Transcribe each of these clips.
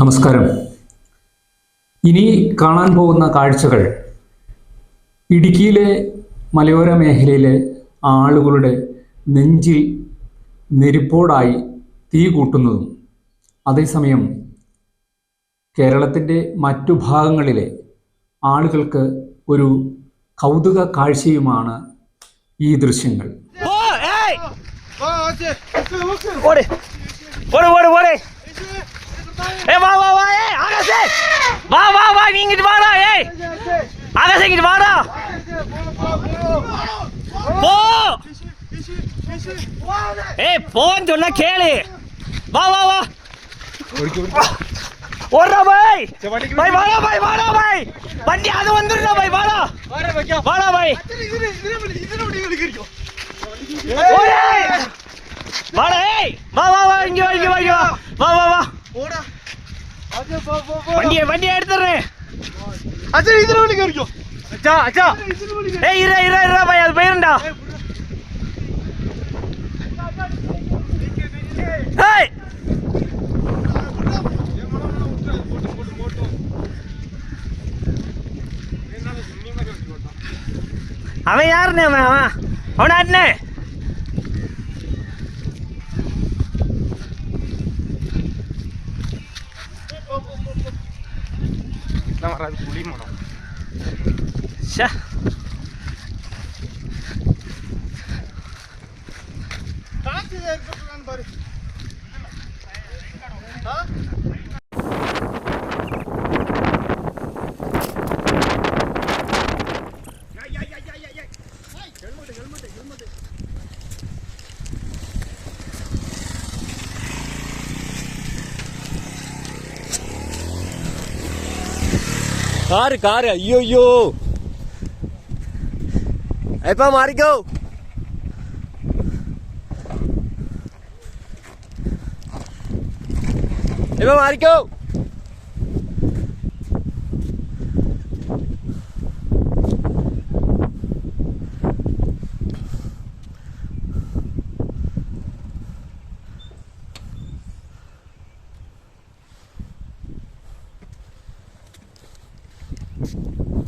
നമസ്കാരം. ഇനി കാണാൻ പോകുന്ന കാഴ്ചകൾ. ഇടുക്കിയിലെ മലയോര മേഖലയിലെ ആളുകളുടെ നെഞ്ചിൽ നെരിപ്പോടായി തീ കൂട്ടുന്നതും അതേസമയം കേരളത്തിന്റെ മറ്റു ഭാഗങ്ങളിലെ ആളുകൾക്ക് ഒരു കൗതുക കാഴ്ചയുമാണ് ഈ ദൃശ്യങ്ങൾ. ഓടെ ഓടെ ഓടെ ഓടെ. ஏ வா வா வா ஏ ஆகாசே வா வா வா நீ இங்கிட்டு வாடா ஏய். ஆகாசே இங்கிட்டு வாடா. போ. ஏய் போன்னு சொன்னா கேளு. வா வா வா. ஓடுறா பாய். பாய் வாடா பாய் வாடா பாய். வண்டி அது வந்துடுறா பாய் வாடா. வாடா பாய். வாடா ஏய். வா வா வா இங்க வா இங்க வா வா. வா வா வா. வண்டியை வண்டியை எடுத்துறேன் ஏய் இரு இரு இரு பாய் அது ஏய் அவன் யாருண்ணே அவன்? அவன் அவன் ஆட்டுனே Hey, Pa, go? Hey, Pa, Marico.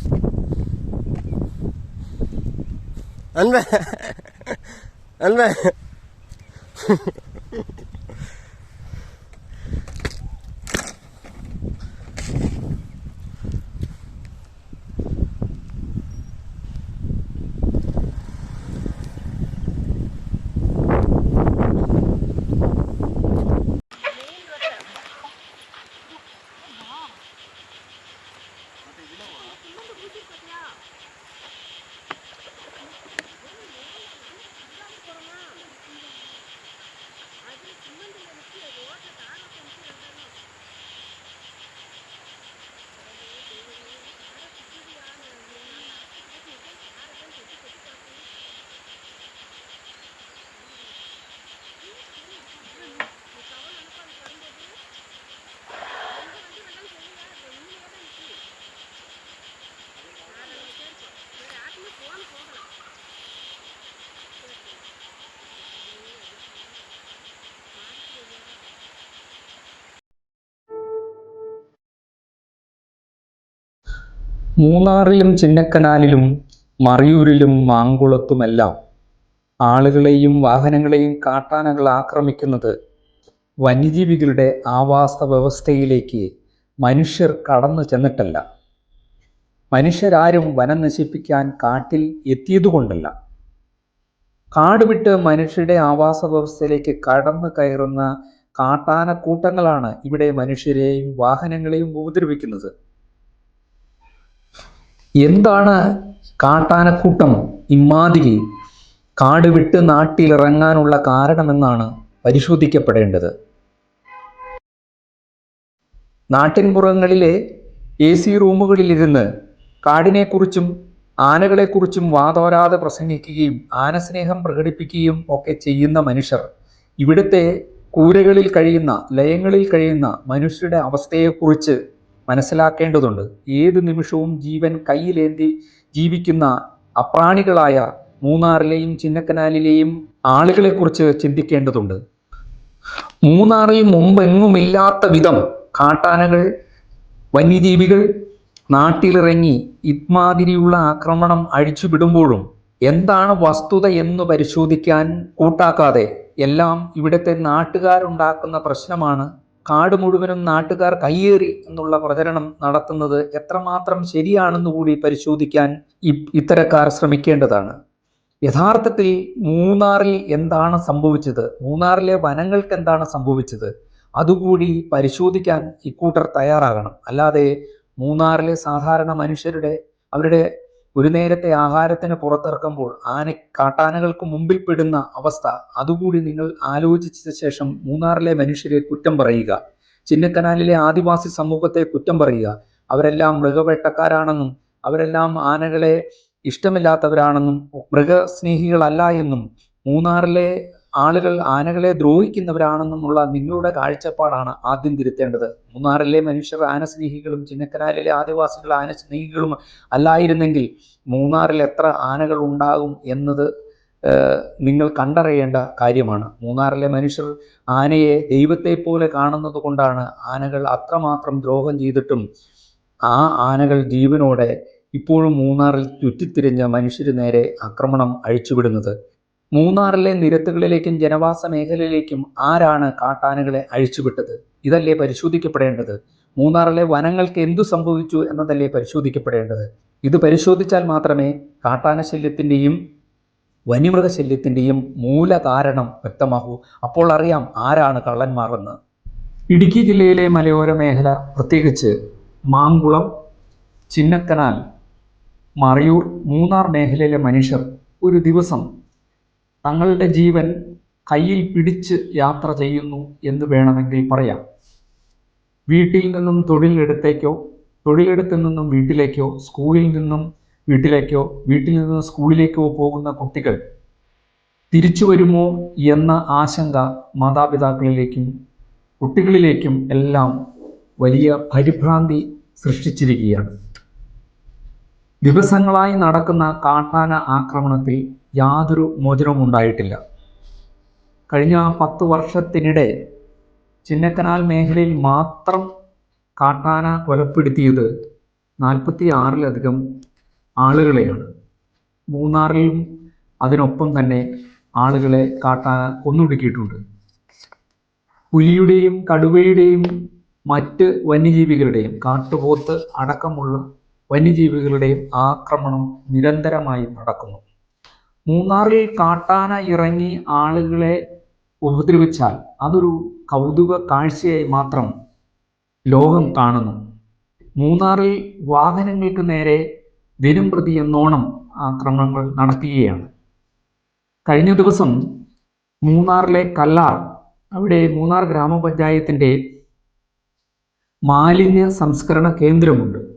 Thank anh về. Anh về. മൂന്നാറിലും ചിന്നക്കനാലിലും മറിയൂരിലും മാങ്കുളത്തുമെല്ലാം ആളുകളെയും വാഹനങ്ങളെയും കാട്ടാനകൾ ആക്രമിക്കുന്നത് വന്യജീവികളുടെ ആവാസ വ്യവസ്ഥയിലേക്ക് മനുഷ്യർ കടന്നു ചെന്നിട്ടല്ല. മനുഷ്യരാരും വനം നശിപ്പിക്കാൻ കാട്ടിൽ എത്തിയതുകൊണ്ടല്ല. കാട് വിട്ട് മനുഷ്യരുടെ ആവാസ വ്യവസ്ഥയിലേക്ക് കടന്നു കയറുന്ന കാട്ടാന കൂട്ടങ്ങളാണ് ഇവിടെ മനുഷ്യരെയും വാഹനങ്ങളെയും ഉപദ്രവിക്കുന്നത്. എന്താണ് കാട്ടാനക്കൂട്ടം? ഇമ്മാതിരി കാട് വിട്ട് നാട്ടിലിറങ്ങാനുള്ള കാരണമെന്നാണ് പരിശോധിക്കപ്പെടേണ്ടത്. നാട്ടിൻപുറങ്ങളിലെ എ സി റൂമുകളിലിരുന്ന് കാടിനെക്കുറിച്ചും ആനകളെക്കുറിച്ചും വാതോരാതെ പ്രസംഗിക്കുകയും ആനസ്നേഹം പ്രകടിപ്പിക്കുകയും ഒക്കെ ചെയ്യുന്ന മനുഷ്യർ ഇവിടുത്തെ കൂരകളിൽ കഴിയുന്ന ലയങ്ങളിൽ കഴിയുന്ന മനുഷ്യരുടെ അവസ്ഥയെക്കുറിച്ച് മനസ്സിലാക്കേണ്ടതുണ്ട്. ഏത് നിമിഷവും ജീവൻ കയ്യിലേന്തി ജീവിക്കുന്ന അപ്രാണികളായ മൂന്നാറിലെയും ചിന്നക്കനാലിലെയും ആളുകളെക്കുറിച്ച് ചിന്തിക്കേണ്ടതുണ്ട്. മൂന്നാറിൽ മുമ്പെങ്ങുമില്ലാത്ത വിധം കാട്ടാനകൾ വന്യജീവികൾ നാട്ടിലിറങ്ങി ഇമാതിരിയുള്ള ആക്രമണം അഴിച്ചുവിടുമ്പോഴും എന്താണ് വസ്തുത എന്ന് പരിശോധിക്കാൻ കൂട്ടാക്കാതെ എല്ലാം ഇവിടുത്തെ നാട്ടുകാരുണ്ടാക്കുന്ന പ്രശ്നമാണ് കാട് മുഴുവനും നാട്ടുകാർ കയ്യേറി എന്നുള്ള പ്രചരണം നടത്തുന്നത് എത്രമാത്രം ശരിയാണെന്ന് കൂടി പരിശോധിക്കാൻ ഇത്തരക്കാർ ശ്രമിക്കേണ്ടതാണ്. യഥാർത്ഥത്തിൽ മൂന്നാറിൽ എന്താണ് സംഭവിച്ചത്? മൂന്നാറിലെ വനങ്ങൾക്ക് എന്താണ് സംഭവിച്ചത്? അതുകൂടി പരിശോധിക്കാൻ ഇക്കൂട്ടർ തയ്യാറാകണം. അല്ലാതെ മൂന്നാറിലെ സാധാരണ മനുഷ്യരുടെ അവരുടെ ഒരു നേരത്തെ ആഹാരത്തിന് പുറത്തിറക്കുമ്പോൾ ആന കാട്ടാനകൾക്ക് മുമ്പിൽ പെടുന്ന അവസ്ഥ. അതുകൂടി നിങ്ങൾ ആലോചിച്ച ശേഷം മൂന്നാറിലെ മനുഷ്യരെ കുറ്റം പറയുക. ചിന്നക്കനാലിലെ ആദിവാസി സമൂഹത്തെ കുറ്റം പറയുക. അവരെല്ലാം മൃഗവേട്ടക്കാരാണെന്നും അവരെല്ലാം ആനകളെ ഇഷ്ടമില്ലാത്തവരാണെന്നും മൃഗസ്നേഹികളല്ല എന്നും മൂന്നാറിലെ ആളുകൾ ആനകളെ ദ്രോഹിക്കുന്നവരാണെന്നുമുള്ള നിങ്ങളുടെ കാഴ്ചപ്പാടാണ് ആദ്യം തിരുത്തേണ്ടത്. മൂന്നാറിലെ മനുഷ്യർ ആനസ്നേഹികളും ചിന്നക്കനാലിലെ ആദിവാസികൾ ആനസ്നേഹികളും അല്ലായിരുന്നെങ്കിൽ മൂന്നാറിൽ എത്ര ആനകൾ ഉണ്ടാകും എന്നത് നിങ്ങൾ കണ്ടറിയേണ്ട കാര്യമാണ്. മൂന്നാറിലെ മനുഷ്യർ ആനയെ ദൈവത്തെ പോലെ കാണുന്നത് കൊണ്ടാണ് ആനകൾ അത്രമാത്രം ദ്രോഹം ചെയ്തിട്ടും ആ ആനകൾ ജീവനോടെ ഇപ്പോഴും മൂന്നാറിൽ ചുറ്റിത്തിരിഞ്ഞ മനുഷ്യര് നേരെ ആക്രമണം അഴിച്ചുവിടുന്നത്. മൂന്നാറിലെ നിരത്തുകളിലേക്കും ജനവാസ മേഖലയിലേക്കും ആരാണ് കാട്ടാനകളെ അഴിച്ചുവിട്ടത്? ഇതല്ലേ പരിശോധിക്കപ്പെടേണ്ടത്? മൂന്നാറിലെ വനങ്ങൾക്ക് എന്തു സംഭവിച്ചു എന്നതല്ലേ പരിശോധിക്കപ്പെടേണ്ടത്? ഇത് പരിശോധിച്ചാൽ മാത്രമേ കാട്ടാന ശല്യത്തിന്റെയും വന്യമൃഗശല്യത്തിന്റെയും മൂല കാരണം വ്യക്തമാകൂ. അപ്പോൾ അറിയാം ആരാണ് കള്ളന്മാരെന്ന്. ഇടുക്കി ജില്ലയിലെ മലയോര മേഖല പ്രത്യേകിച്ച് മാങ്കുളം ചിന്നക്കനാൽ മറയൂർ മൂന്നാർ മേഖലയിലെ മനുഷ്യർ ഒരു ദിവസം തങ്ങളുടെ ജീവൻ കയ്യിൽ പിടിച്ച് യാത്ര ചെയ്യുന്നു എന്ന് വേണമെങ്കിൽ പറയാം. വീട്ടിൽ നിന്നും തൊഴിലിടത്തേക്കോ തൊഴിലിടത്തിൽ നിന്നും വീട്ടിലേക്കോ സ്കൂളിൽ നിന്നും വീട്ടിലേക്കോ വീട്ടിൽ നിന്നും സ്കൂളിലേക്കോ പോകുന്ന കുട്ടികൾ തിരിച്ചു വരുമോ എന്ന ആശങ്ക മാതാപിതാക്കളിലേക്കും കുട്ടികളിലേക്കും എല്ലാം വലിയ പരിഭ്രാന്തി സൃഷ്ടിച്ചിരിക്കുകയാണ്. ദിവസങ്ങളായി നടക്കുന്ന കാട്ടാന ആക്രമണത്തിൽ യാതൊരു മോചനവും ഉണ്ടായിട്ടില്ല. കഴിഞ്ഞ പത്ത് വർഷത്തിനിടെ ചിന്നക്കനാൽ മേഖലയിൽ മാത്രം കാട്ടാന കൊലപ്പെടുത്തിയത് നാൽപ്പത്തി ആറിലധികം ആളുകളെയാണ്. മൂന്നാറിലും അതിനൊപ്പം തന്നെ ആളുകളെ കാട്ടാന കൊന്നൊടുക്കിയിട്ടുണ്ട്. പുലിയുടെയും കടുവയുടെയും മറ്റ് വന്യജീവികളുടെയും കാട്ടുപോത്ത് അടക്കമുള്ള വന്യജീവികളുടെയും ആക്രമണം നിരന്തരമായി നടക്കുന്നു. മൂന്നാറിൽ കാട്ടാന ഇറങ്ങി ആളുകളെ ഉപദ്രവിച്ചാൽ അതൊരു കൗതുക കാഴ്ചയായി മാത്രം ലോകം കാണുന്നു. മൂന്നാറിൽ വാഹനങ്ങൾക്ക് നേരെ ദിനം പ്രതി എന്നോണം ആക്രമണങ്ങൾ നടക്കുകയാണ്. കഴിഞ്ഞ ദിവസം മൂന്നാറിലെ കല്ലാർ അവിടെ മൂന്നാർ ഗ്രാമപഞ്ചായത്തിന്റെ മാലിന്യ സംസ്കരണ കേന്ദ്രമുണ്ട്.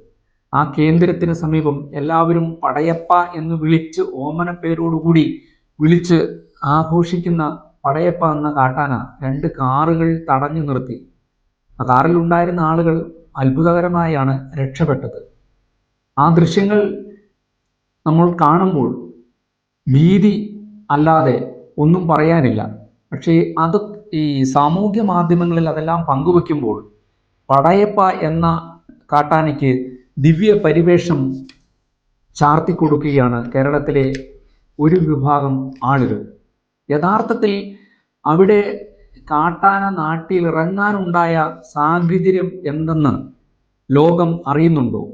ആ കേന്ദ്രത്തിന് സമീപം എല്ലാവരും പടയപ്പ എന്ന് വിളിച്ച് ഓമന പേരോടുകൂടി വിളിച്ച് ആഘോഷിക്കുന്ന പടയപ്പ എന്ന കാട്ടാന രണ്ട് കാറുകൾ തടഞ്ഞു നിർത്തി. ആ കാറിൽ ഉണ്ടായിരുന്ന ആളുകൾ അത്ഭുതകരമായാണ് രക്ഷപ്പെട്ടത്. ആ ദൃശ്യങ്ങൾ നമ്മൾ കാണുമ്പോൾ ഭീതി അല്ലാതെ ഒന്നും പറയാനില്ല. പക്ഷേ അത് ഈ സാമൂഹ്യ മാധ്യമങ്ങളിൽ അതെല്ലാം പങ്കുവെക്കുമ്പോൾ പടയപ്പ എന്ന കാട്ടാനയ്ക്ക് ദിവ്യ പരിവേഷം ചാർത്തി കൊടുക്കുകയാണ് കേരളത്തിലെ ഒരു വിഭാഗം ആളുകൾ. യഥാർത്ഥത്തിൽ അവിടെ കാട്ടാന നാട്ടിൽ ഇറങ്ങാനുണ്ടായ സാഹചര്യം എന്തെന്ന് ലോകം അറിയുന്നുണ്ടോ?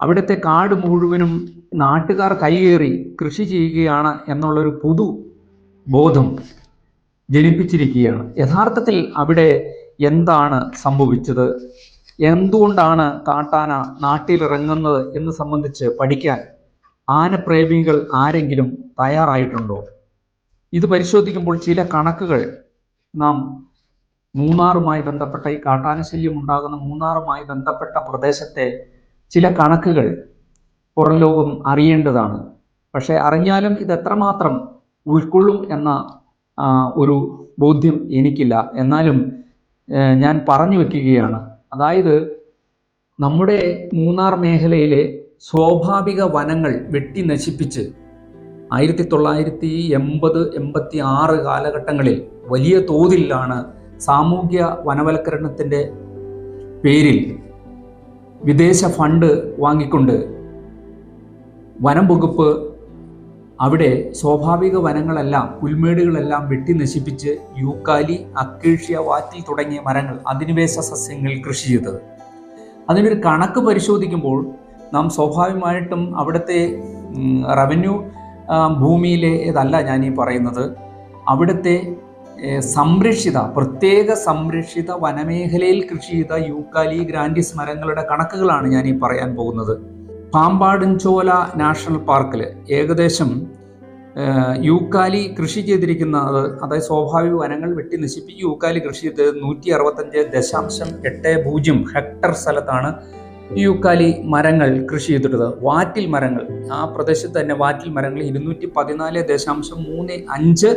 അവിടുത്തെ കാട് മുഴുവനും നാട്ടുകാർ കൈയേറി കൃഷി ചെയ്യുകയാണ് എന്നുള്ളൊരു പൊതു ബോധം ജനിപ്പിച്ചിരിക്കുകയാണ്. യഥാർത്ഥത്തിൽ അവിടെ എന്താണ് സംഭവിച്ചത്? എന്തുകൊണ്ടാണ് കാട്ടാന നാട്ടിലിറങ്ങുന്നത് എന്ന് സംബന്ധിച്ച് പഠിക്കാൻ ആനപ്രേമികൾ ആരെങ്കിലും തയ്യാറായിട്ടുണ്ടോ? ഇത് പരിശോധിക്കുമ്പോൾ ചില കണക്കുകൾ നാം മൂന്നാറുമായി ബന്ധപ്പെട്ട ഈ കാട്ടാനശല്യം ഉണ്ടാകുന്ന മൂന്നാറുമായി ബന്ധപ്പെട്ട പ്രദേശത്തെ ചില കണക്കുകൾ പുറം ലോകം അറിയേണ്ടതാണ്. പക്ഷേ അറിഞ്ഞാലും ഇത് എത്രമാത്രം ഉൾക്കൊള്ളും എന്ന ഒരു ബോധ്യം എനിക്കില്ല. എന്നാലും ഞാൻ പറഞ്ഞു വെക്കുകയാണ്. അതായത് നമ്മുടെ മൂന്നാർ മേഖലയിലെ സ്വാഭാവിക വനങ്ങൾ വെട്ടി നശിപ്പിച്ച് ആയിരത്തി തൊള്ളായിരത്തി എൺപത് എൺപത്തി ആറ് കാലഘട്ടങ്ങളിൽ വലിയ തോതിലാണ് സാമൂഹ്യ വനവൽക്കരണത്തിന്റെ പേരിൽ വിദേശ ഫണ്ട് വാങ്ങിക്കൊണ്ട് വനം വകുപ്പ് അവിടെ സ്വാഭാവിക വനങ്ങളെല്ലാം പുൽമേടുകളെല്ലാം വെട്ടി നശിപ്പിച്ച് യൂക്കാലി അക്കേഷ്യ വാറ്റിൽ തുടങ്ങിയ മരങ്ങൾ അധിനിവേശ സസ്യങ്ങൾ കൃഷി ചെയ്തത്. അതിനൊരു കണക്ക് പരിശോധിക്കുമ്പോൾ നാം സ്വാഭാവികമായിട്ടും അവിടുത്തെ റവന്യൂ ഭൂമിയിലെ ഇതല്ല ഈ പറയുന്നത് അവിടുത്തെ സംരക്ഷിത പ്രത്യേക സംരക്ഷിത വനമേഖലയിൽ കൃഷി ചെയ്ത യൂക്കാലി ഗ്രാൻഡിസ് മരങ്ങളുടെ കണക്കുകളാണ് ഞാൻ ഈ പറയാൻ പോകുന്നത്. പാമ്പാടുംചോല നാഷണൽ പാർക്കിൽ ഏകദേശം യൂക്കാലി കൃഷി ചെയ്തിരിക്കുന്നത് അതായത് സ്വാഭാവിക വനങ്ങൾ വെട്ടി നശിപ്പിച്ച് യൂക്കാലി കൃഷി ചെയ്തത് നൂറ്റി അറുപത്തഞ്ച് ദശാംശം എട്ട് പൂജ്യം ഹെക്ടർ സ്ഥലത്താണ് യൂക്കാലി മരങ്ങൾ കൃഷി ചെയ്തിട്ടുള്ളത് വാറ്റിൽ മരങ്ങൾ ആ പ്രദേശത്ത് തന്നെ വാറ്റിൽ മരങ്ങൾ ഇരുന്നൂറ്റി പതിനാല് ദശാംശം മൂന്ന് അഞ്ച്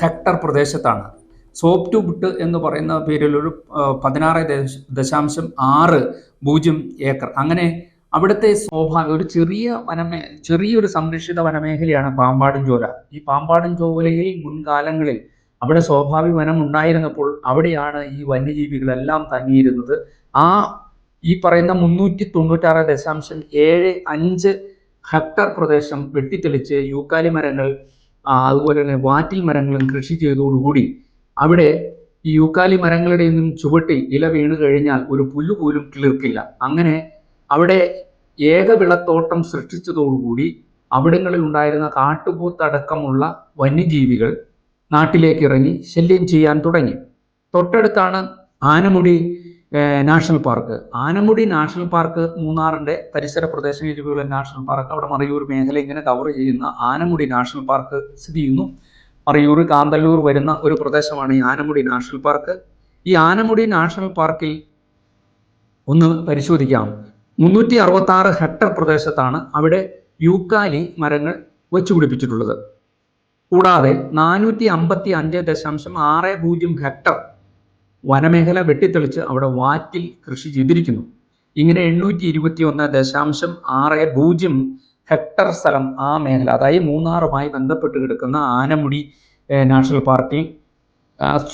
ഹെക്ടർ പ്രദേശത്താണ്. ടു ബുട്ട് എന്ന് പറയുന്ന പേരിൽ ഒരു പതിനാറ് ദശ- ദശാംശം ആറ് പൂജ്യം ഏക്കർ. അങ്ങനെ അവിടുത്തെ സ്വാഭാവിക ഒരു ചെറിയ വനമേ ചെറിയൊരു സംരക്ഷിത വനമേഖലയാണ് പാമ്പാടും ചോല ഈ പാമ്പാടും ചോലയിൽ മുൻകാലങ്ങളിൽ അവിടെ സ്വാഭാവിക വനം ഉണ്ടായിരുന്നപ്പോൾ അവിടെയാണ് ഈ വന്യജീവികളെല്ലാം തങ്ങിയിരുന്നത്. ആ ഈ പറയുന്ന മുന്നൂറ്റി തൊണ്ണൂറ്റാറ് ദശാംശം ഏഴ് അഞ്ച് ഹെക്ടർ പ്രദേശം വെട്ടിത്തെളിച്ച് യൂക്കാലി മരങ്ങൾ അതുപോലെ തന്നെ വാറ്റിൽ മരങ്ങളും കൃഷി ചെയ്തതോടുകൂടി അവിടെ ഈ യൂക്കാലി മരങ്ങളുടെ നിന്നും ചുവട്ടിൽ ഇല വീണ് കഴിഞ്ഞാൽ ഒരു പുല്ല് പോലും കിളിർക്കില്ല. അങ്ങനെ അവിടെ ഏക ഏകവിളത്തോട്ടം സൃഷ്ടിച്ചതോടുകൂടി അവിടങ്ങളിൽ ഉണ്ടായിരുന്ന കാട്ടുപോത്തടക്കമുള്ള വന്യജീവികൾ നാട്ടിലേക്ക് ഇറങ്ങി ശല്യം ചെയ്യാൻ തുടങ്ങി. തൊട്ടടുത്താണ് Anamudi national park. Anamudi national park മൂന്നാറിന്റെ പരിസര പ്രദേശങ്ങളിലുള്ള നാഷണൽ പാർക്ക്. അവിടെ മറയൂർ മേഖല ഇങ്ങനെ കവർ ചെയ്യുന്ന ആനമുടി നാഷണൽ പാർക്ക് സ്ഥിതി ചെയ്യുന്നു. മറയൂർ കാന്തല്ലൂർ വരുന്ന ഒരു പ്രദേശമാണ് ഈ ആനമുടി നാഷണൽ പാർക്ക്. ഈ ആനമുടി നാഷണൽ പാർക്കിൽ ഒന്ന് പരിശോധിക്കാം. മുന്നൂറ്റി അറുപത്തി ആറ് ഹെക്ടർ പ്രദേശത്താണ് അവിടെ യൂക്കാലി മരങ്ങൾ വെച്ചുപിടിപ്പിച്ചിട്ടുള്ളത് കൂടാതെ നാനൂറ്റി അമ്പത്തി അഞ്ച് ദശാംശം ആറ് പൂജ്യം ഹെക്ടർ വനമേഖല വെട്ടിത്തെളിച്ച് അവിടെ വാറ്റിൽ കൃഷി ചെയ്തിരിക്കുന്നു. ഇങ്ങനെ എണ്ണൂറ്റി ഇരുപത്തി ഒന്ന് ദശാംശം ആറ് പൂജ്യം ഹെക്ടർ സ്ഥലം ആ മേഖല അതായത് മൂന്നാറുമായി ബന്ധപ്പെട്ട് കിടക്കുന്ന ആനമുടി നാഷണൽ പാർക്കിൽ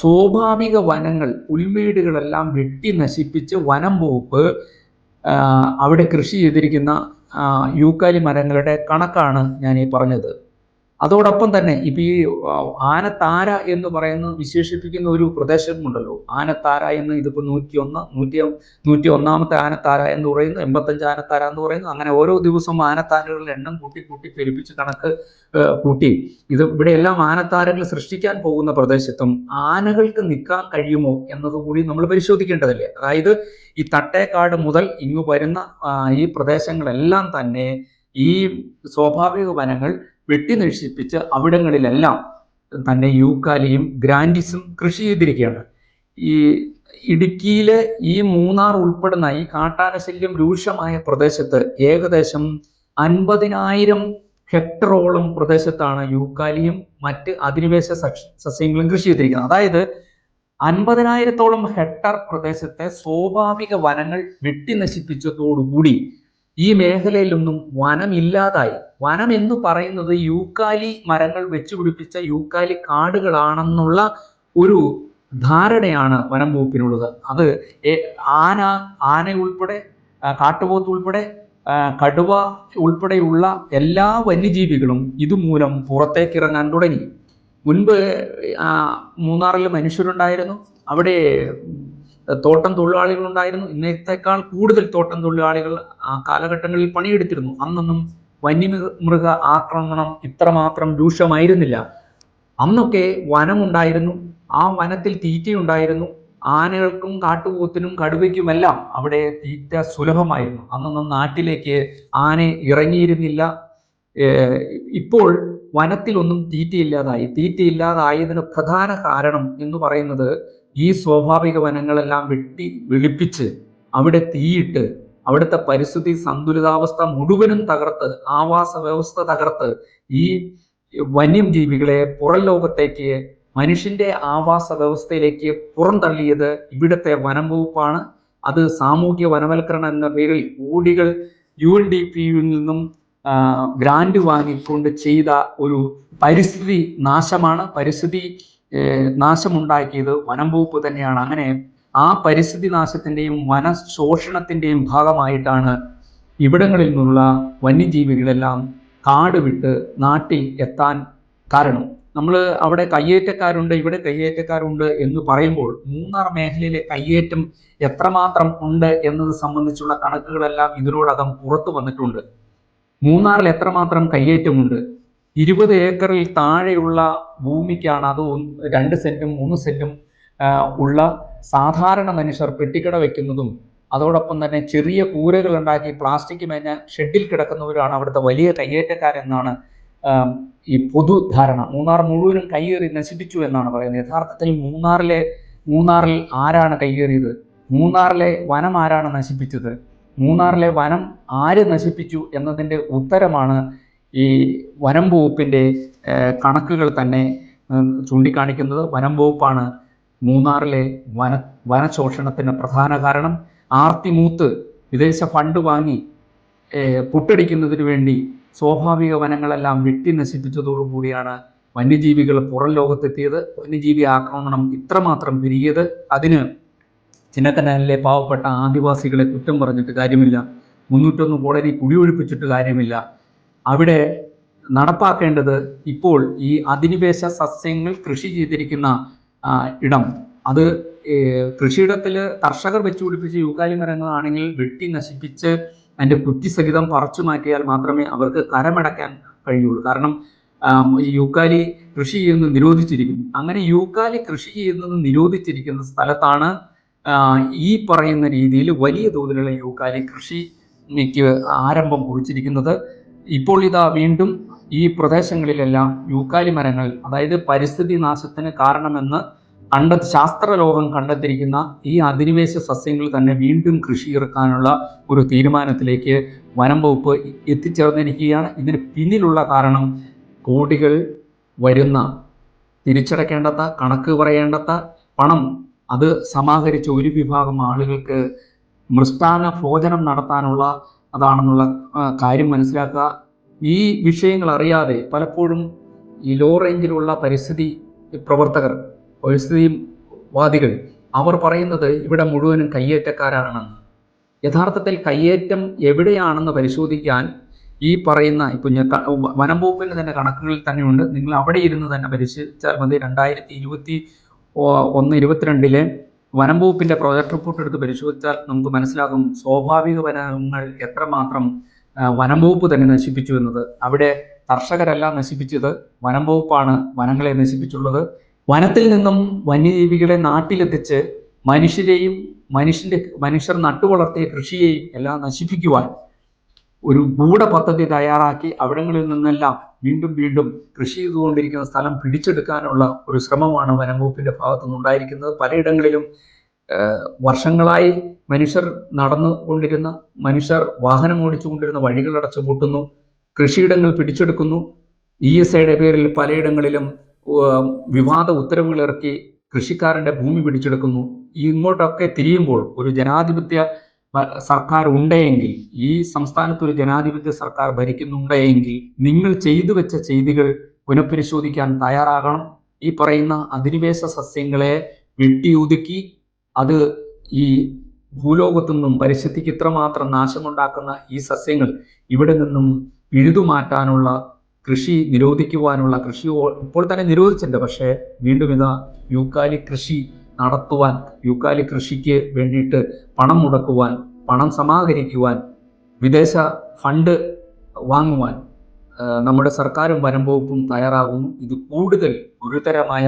സ്വാഭാവിക വനങ്ങൾ പുൽമേടുകളെല്ലാം വെട്ടി നശിപ്പിച്ച് വനം വകുപ്പ് അവിടെ കൃഷി ചെയ്തിരിക്കുന്ന യൂക്കാലി മരങ്ങളുടെ കണക്കാണ് ഞാൻ ഈ പറഞ്ഞത്. അതോടൊപ്പം തന്നെ ഇപ്പം ഈ ആനത്താര എന്ന് പറയുന്ന വിശേഷിപ്പിക്കുന്ന ഒരു പ്രദേശമുണ്ടല്ലോ. ആനത്താര എന്ന് ഇതിപ്പോൾ നൂറ്റി ഒന്ന് നൂറ്റി നൂറ്റി ഒന്നാമത്തെ ആനത്താര എന്ന് പറയുന്നു എൺപത്തഞ്ച് ആനത്താര എന്ന് പറയുന്നു. അങ്ങനെ ഓരോ ദിവസവും ആനത്താരകളുടെ എണ്ണം കൂട്ടി കൂട്ടി പെരുപ്പിച്ച് കണക്ക് കൂട്ടി. ഇത് ഇവിടെയെല്ലാം ആനത്താരകൾ സൃഷ്ടിക്കാൻ പോകുന്ന പ്രദേശത്തും ആനകൾക്ക് നിൽക്കാൻ കഴിയുമോ എന്നതുകൂടി നമ്മൾ പരിശോധിക്കേണ്ടതല്ലേ? അതായത് ഈ തട്ടേക്കാട് മുതൽ ഇങ്ങു വരുന്ന ഈ പ്രദേശങ്ങളെല്ലാം തന്നെ ഈ സ്വാഭാവിക വനങ്ങൾ വെട്ടി നശിപ്പിച്ച് അവിടങ്ങളിലെല്ലാം തന്നെ യൂക്കാലിയും ഗ്രാൻഡിസും കൃഷി ചെയ്തിരിക്കുകയാണ്. ഈ ഇടുക്കിയിലെ ഈ മൂന്നാർ ഉൾപ്പെടുന്ന ഈ കാട്ടാനശല്യം രൂക്ഷമായ പ്രദേശത്ത് ഏകദേശം അൻപതിനായിരം ഹെക്ടറോളം പ്രദേശത്താണ് യൂക്കാലിയും മറ്റ് അധിനിവേശ സസ്യങ്ങളും കൃഷി ചെയ്തിരിക്കുന്നത്. അതായത് അൻപതിനായിരത്തോളം ഹെക്ടർ പ്രദേശത്തെ സ്വാഭാവിക വനങ്ങൾ വെട്ടി നശിപ്പിച്ചതോടുകൂടി ഈ മേഖലയിലൊന്നും വനമില്ലാതായി. വനം എന്ന് പറയുന്നത് യൂക്കാലി മരങ്ങൾ വെച്ചുപിടിപ്പിച്ച യൂക്കാലി കാടുകളാണെന്നുള്ള ഒരു ധാരണയാണ് വനം വകുപ്പിനുള്ളത്. അത് ആന ആന ഉൾപ്പെടെ കാട്ടുപോത്ത് ഉൾപ്പെടെ കടുവ ഉൾപ്പെടെയുള്ള എല്ലാ വന്യജീവികളും ഇതുമൂലം പുറത്തേക്ക് ഇറങ്ങാൻ തുടങ്ങി. മുൻപ് മൂന്നാറിൽ മനുഷ്യരുണ്ടായിരുന്നു. അവിടെ തോട്ടം തൊഴിലാളികൾ ഉണ്ടായിരുന്നു ഇന്നത്തെക്കാൾ കൂടുതൽ തോട്ടം തൊഴിലാളികൾ ആ കാലഘട്ടങ്ങളിൽ പണിയെടുത്തിരുന്നു. അന്നൊന്നും വന്യമൃഗ ആക്രമണം ഇത്രമാത്രം രൂക്ഷമായിരുന്നില്ല. അന്നൊക്കെ വനമുണ്ടായിരുന്നു. ആ വനത്തിൽ തീറ്റയുണ്ടായിരുന്നു. ആനകൾക്കും കാട്ടുപോത്തിനും കടുവയ്ക്കുമെല്ലാം അവിടെ തീറ്റ സുലഭമായിരുന്നു. അന്നൊന്നും നാട്ടിലേക്ക് ആന ഇറങ്ങിയിരുന്നില്ല. ഇപ്പോൾ വനത്തിലൊന്നും തീറ്റയില്ലാതായി. തീറ്റയില്ലാതായതിന് പ്രധാന കാരണം എന്ന് പറയുന്നത് ഈ സ്വാഭാവിക വനങ്ങളെല്ലാം വെട്ടി വിളിപ്പിച്ച് അവിടെ തീയിട്ട് അവിടുത്തെ പരിസ്ഥിതി സന്തുലിതാവസ്ഥ മുഴുവനും തകർത്ത് ആവാസ വ്യവസ്ഥ തകർത്ത് ഈ വന്യജീവികളെ പുറം ലോകത്തേക്ക് മനുഷ്യന്റെ ആവാസ വ്യവസ്ഥയിലേക്ക് പുറന്തള്ളിയത് ഇവിടുത്തെ വനം വകുപ്പാണ്. അത് സാമൂഹ്യ വനവൽക്കരണം എന്ന പേരിൽ കോടികൾ യു എൻ ഡി പിയിൽ നിന്നും ഗ്രാന്റ് വാങ്ങിക്കൊണ്ട് ചെയ്ത ഒരു പരിസ്ഥിതി നാശമാണ്. പരിസ്ഥിതി നാശമുണ്ടാക്കിയത് വനം വകുപ്പ് തന്നെയാണ്. അങ്ങനെ ആ പരിസ്ഥിതി നാശത്തിന്റെയും വനശോഷണത്തിന്റെയും ഭാഗമായിട്ടാണ് ഇവിടങ്ങളിൽ നിന്നുള്ള വന്യജീവികളെല്ലാം കാട് വിട്ട് നാട്ടിൽ എത്താൻ കാരണം. നമ്മൾ അവിടെ കയ്യേറ്റക്കാരുണ്ട് ഇവിടെ കയ്യേറ്റക്കാരുണ്ട് എന്ന് പറയുമ്പോൾ മൂന്നാർ മേഖലയിലെ കയ്യേറ്റം എത്രമാത്രം ഉണ്ട് എന്നത് സംബന്ധിച്ചുള്ള കണക്കുകളെല്ലാം ഇതിനോടകം പുറത്തു വന്നിട്ടുണ്ട്. മൂന്നാറിൽ എത്രമാത്രം കയ്യേറ്റമുണ്ട്? ഇരുപത് ഏക്കറിൽ താഴെയുള്ള ഭൂമിക്കാണ് അത് രണ്ട് സെന്റും മൂന്ന് സെന്റും ഉള്ള സാധാരണ മനുഷ്യർ പെട്ടിക്കട വയ്ക്കുന്നതും അതോടൊപ്പം തന്നെ ചെറിയ കൂരകൾ ഉണ്ടാക്കി പ്ലാസ്റ്റിക് മേഞ്ഞ ഷെഡിൽ കിടക്കുന്നവരാണ് അവിടുത്തെ വലിയ കയ്യേറ്റക്കാരെന്നാണ് ഈ പൊതുധാരണ മൂന്നാർ മുഴുവനും കയ്യേറി നശിപ്പിച്ചു എന്നാണ് പറയുന്നത്. യഥാർത്ഥത്തിൽ മൂന്നാറിലെ മൂന്നാറിൽ ആരാണ് കയ്യേറിയത്? മൂന്നാറിലെ വനം ആരാണ് നശിപ്പിച്ചത്? മൂന്നാറിലെ വനം ആര് നശിപ്പിച്ചു എന്നതിന്റെ ഉത്തരമാണ് ഈ വനം വകുപ്പിന്റെ കണക്കുകൾ തന്നെ ചൂണ്ടിക്കാണിക്കുന്നത് വനം വകുപ്പാണ് മൂന്നാറിലെ വന വനശോഷണത്തിന് പ്രധാന കാരണം ആർത്തിമൂത്ത് വിദേശ ഫണ്ട് വാങ്ങി പുട്ടടിക്കുന്നതിന് വേണ്ടി സ്വാഭാവിക വനങ്ങളെല്ലാം വെട്ടി നശിപ്പിച്ചതോടുകൂടിയാണ് വന്യജീവികൾ പുറം ലോകത്തെത്തിയത്. വന്യജീവി ആക്രമണം ഇത്രമാത്രം പെരുകിയത്. അതിന് ചിന്നക്കനാലിലെ പാവപ്പെട്ട ആദിവാസികളെ കുറ്റം പറഞ്ഞിട്ട് കാര്യമില്ല. മുന്നൂറ്റൊന്ന് കോടതി കുടിയൊഴിപ്പിച്ചിട്ട് കാര്യമില്ല. അവിടെ നടപ്പാക്കേണ്ടത് ഇപ്പോൾ ഈ അധിനിവേശ സസ്യങ്ങൾ കൃഷി ചെയ്തിരിക്കുന്ന ഇടം. അത് കൃഷിയിടത്തിൽ കർഷകർ വെച്ച് പിടിപ്പിച്ച യൂക്കാലി മരങ്ങളാണെങ്കിൽ വെട്ടി നശിപ്പിച്ച് അതിന്റെ കുറ്റിസഹിതം പറിച്ചു മാറ്റിയാൽ മാത്രമേ അവർക്ക് കരമടക്കാൻ കഴിയുള്ളൂ. കാരണം ഈ യൂക്കാലി കൃഷി ചെയ്യുന്നത് നിരോധിച്ചിരിക്കുന്നു. അങ്ങനെ യൂക്കാലി കൃഷി ചെയ്യുന്നത് നിരോധിച്ചിരിക്കുന്ന സ്ഥലത്താണ് ഈ പറയുന്ന രീതിയിൽ വലിയ തോതിലുള്ള യൂക്കാലി കൃഷി ആരംഭം കുറിച്ചിരിക്കുന്നത്. ഇപ്പോൾ ഇതാ വീണ്ടും ഈ പ്രദേശങ്ങളിലെല്ലാം യൂക്കാലി മരങ്ങൾ അതായത് പരിസ്ഥിതി നാശത്തിന് കാരണമെന്ന് കണ്ട ശാസ്ത്രലോകം കണ്ടെത്തിയിരിക്കുന്ന ഈ അധിനിവേശ സസ്യങ്ങൾ തന്നെ വീണ്ടും കൃഷി ഇറക്കാനുള്ള ഒരു തീരുമാനത്തിലേക്ക് വനം വകുപ്പ് എത്തിച്ചേർന്നിരിക്കുകയാണ്. ഇതിന് പിന്നിലുള്ള കാരണം കോടികൾ വരുന്ന തിരിച്ചടക്കേണ്ടത്ത കണക്ക് പറയേണ്ടാത്ത പണം. അത് സമാഹരിച്ച ഒരു വിഭാഗം ആളുകൾക്ക് മൃഷ്ടാന ഭോജനം നടത്താനുള്ള അതാണെന്നുള്ള കാര്യം മനസ്സിലാക്കുക. ഈ വിഷയങ്ങൾ അറിയാതെ പലപ്പോഴും ഈ ലോ റേഞ്ചിലുള്ള പരിസ്ഥിതി പ്രവർത്തകർ പരിസ്ഥിതി വാദികൾ അവർ പറയുന്നത് ഇവിടെ മുഴുവനും കയ്യേറ്റക്കാരാണെന്ന്. യഥാർത്ഥത്തിൽ കയ്യേറ്റം എവിടെയാണെന്ന് പരിശോധിക്കാൻ ഈ പറയുന്ന ഇപ്പൊ വനം വകുപ്പിന്റെ തന്നെ കണക്കുകളിൽ തന്നെയുണ്ട്. നിങ്ങൾ അവിടെ ഇരുന്ന് തന്നെ പരിശോധിച്ചാൽ മതി. രണ്ടായിരത്തി ഇരുപത്തി ഒന്ന് ഇരുപത്തിരണ്ടിലെ വനം വകുപ്പിന്റെ പ്രോജക്ട് റിപ്പോർട്ട് എടുത്ത് പരിശോധിച്ചാൽ നമുക്ക് മനസ്സിലാകും സ്വാഭാവിക വനങ്ങൾ എത്രമാത്രം വനം വകുപ്പ് തന്നെ നശിപ്പിച്ചു എന്നത്. അവിടെ കർഷകരല്ല നശിപ്പിച്ചത് വനം വകുപ്പാണ് വനങ്ങളെ നശിപ്പിച്ചുള്ളത്. വനത്തിൽ നിന്നും വന്യജീവികളെ നാട്ടിലെത്തിച്ച് മനുഷ്യരെയും മനുഷ്യന്റെ മനുഷ്യർ നട്ടുവളർത്തിയ കൃഷിയെയും എല്ലാം നശിപ്പിക്കുവാൻ ഒരു ഗൂഢ പദ്ധതി തയ്യാറാക്കി അവിടങ്ങളിൽ നിന്നെല്ലാം വീണ്ടും വീണ്ടും കൃഷി ചെയ്തുകൊണ്ടിരിക്കുന്ന സ്ഥലം പിടിച്ചെടുക്കാനുള്ള ഒരു ശ്രമമാണ് വനം വകുപ്പിന്റെ ഭാഗത്തുനിന്ന് ഉണ്ടായിരിക്കുന്നത് പലയിടങ്ങളിലും വർഷങ്ങളായി മനുഷ്യർ നടന്നുകൊണ്ടിരുന്ന മനുഷ്യർ വാഹനം ഓടിച്ചുകൊണ്ടിരുന്ന വഴികൾ അടച്ചുപൂട്ടുന്നു കൃഷിയിടങ്ങൾ പിടിച്ചെടുക്കുന്നു. ഇ എസ് ഐയുടെ പേരിൽ പലയിടങ്ങളിലും വിവാദ ഉത്തരവുകൾ ഇറക്കി കൃഷിക്കാരന്റെ ഭൂമി പിടിച്ചെടുക്കുന്നു. ഇങ്ങോട്ടൊക്കെ തിരിയുമ്പോൾ ഒരു ജനാധിപത്യ സർക്കാർ ഉണ്ടെങ്കിൽ ഈ സംസ്ഥാനത്ത് ഒരു ജനാധിപത്യ സർക്കാർ ഭരിക്കുന്നുണ്ടെങ്കിൽ നിങ്ങൾ ചെയ്തു വെച്ച ചെയ്തികൾ പുനഃപരിശോധിക്കാൻ തയ്യാറാകണം. ഈ പറയുന്ന അധിനിവേശ സസ്യങ്ങളെ വെട്ടിയൊതുക്കി അത് ഈ ഭൂലോകത്തു നിന്നും പരിസ്ഥിതിക്ക് ഇത്രമാത്രം നാശമുണ്ടാക്കുന്ന ഈ സസ്യങ്ങൾ ഇവിടെ നിന്നും പിഴുതുമാറ്റാനുള്ള കൃഷി നിരോധിക്കുവാനുള്ള കൃഷി ഇപ്പോൾ തന്നെ നിരോധിച്ചിട്ടുണ്ട്. പക്ഷേ വീണ്ടും ഇതാ യൂക്കാലി കൃഷി നടത്തുവാൻ യൂക്കാലി കൃഷിക്ക് വേണ്ടിയിട്ട് പണം മുടക്കുവാൻ പണം സമാഹരിക്കുവാൻ വിദേശ ഫണ്ട് വാങ്ങുവാൻ നമ്മുടെ സർക്കാരും വകുപ്പും തയ്യാറാകുന്നു. ഇത് കൂടുതൽ ഗുരുതരമായ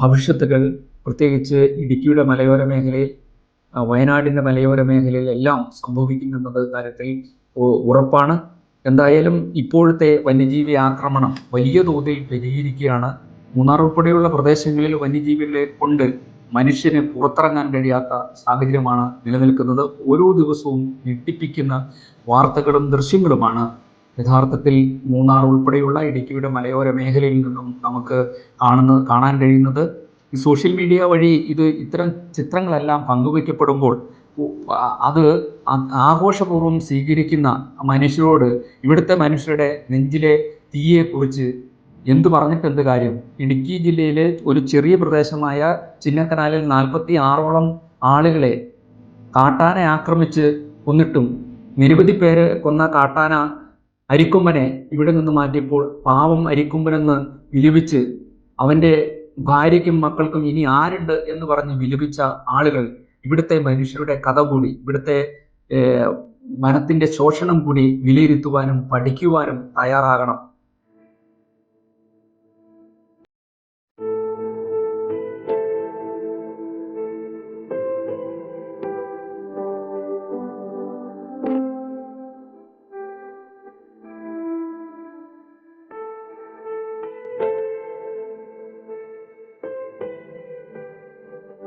ഭവിഷ്യത്തുകൾ പ്രത്യേകിച്ച് ഇടുക്കിയുടെ മലയോര മേഖലയിൽ വയനാടിന്റെ മലയോര മേഖലയിൽ എല്ലാം സംഭവിക്കുന്നുണ്ടെന്ന കാര്യത്തിൽ ഉറപ്പാണ്. എന്തായാലും ഇപ്പോഴത്തെ വന്യജീവി ആക്രമണം വലിയ തോതിൽ പെരുകിയിരിക്കുകയാണ്. മൂന്നാർ ഉൾപ്പെടെയുള്ള പ്രദേശങ്ങളിൽ വന്യജീവികളെ കൊണ്ട് മനുഷ്യന് പുറത്തിറങ്ങാൻ കഴിയാത്ത സാഹചര്യമാണ് നിലനിൽക്കുന്നത്. ഓരോ ദിവസവും ഞെട്ടിപ്പിക്കുന്ന വാർത്തകളും ദൃശ്യങ്ങളുമാണ്. യഥാർത്ഥത്തിൽ മൂന്നാർ ഉൾപ്പെടെയുള്ള ഇടുക്കിയുടെ മലയോര മേഖലയിൽ നിന്നും നമുക്ക് കാണുന്ന കാണാൻ കഴിയുന്നത് സോഷ്യൽ മീഡിയ വഴി ഇത് ഇത്തരം ചിത്രങ്ങളെല്ലാം പങ്കുവയ്ക്കപ്പെടുമ്പോൾ അത് ആഘോഷപൂർവം സ്വീകരിക്കുന്ന മനുഷ്യരോട് ഇവിടുത്തെ മനുഷ്യരുടെ നെഞ്ചിലെ തീയെക്കുറിച്ച് എന്തു പറഞ്ഞിട്ട് എന്ത് കാര്യം? ഇടുക്കി ജില്ലയിലെ ഒരു ചെറിയ പ്രദേശമായ ചിന്നക്കനാലിൽ നാൽപ്പത്തി ആറോളം ആളുകളെ കാട്ടാനെ ആക്രമിച്ച് കൊന്നിട്ടും നിരവധി പേര് കൊന്ന കാട്ടാന അരിക്കൊമ്പനെ ഇവിടെ നിന്ന് മാറ്റിയപ്പോൾ പാവം അരിക്കൊമ്പനെന്ന് വിലപിച്ച് അവന്റെ ഭാര്യയ്ക്കും മക്കൾക്കും ഇനി ആരുണ്ട് എന്ന് പറഞ്ഞ് വിലപിച്ച ആളുകൾ ഇവിടുത്തെ മനുഷ്യരുടെ കഥ കൂടി ഇവിടുത്തെ ഏർ, വനത്തിന്റെ ശോഷണം കൂടി വിലയിരുത്തുവാനും പഠിക്കുവാനും തയ്യാറാകണം.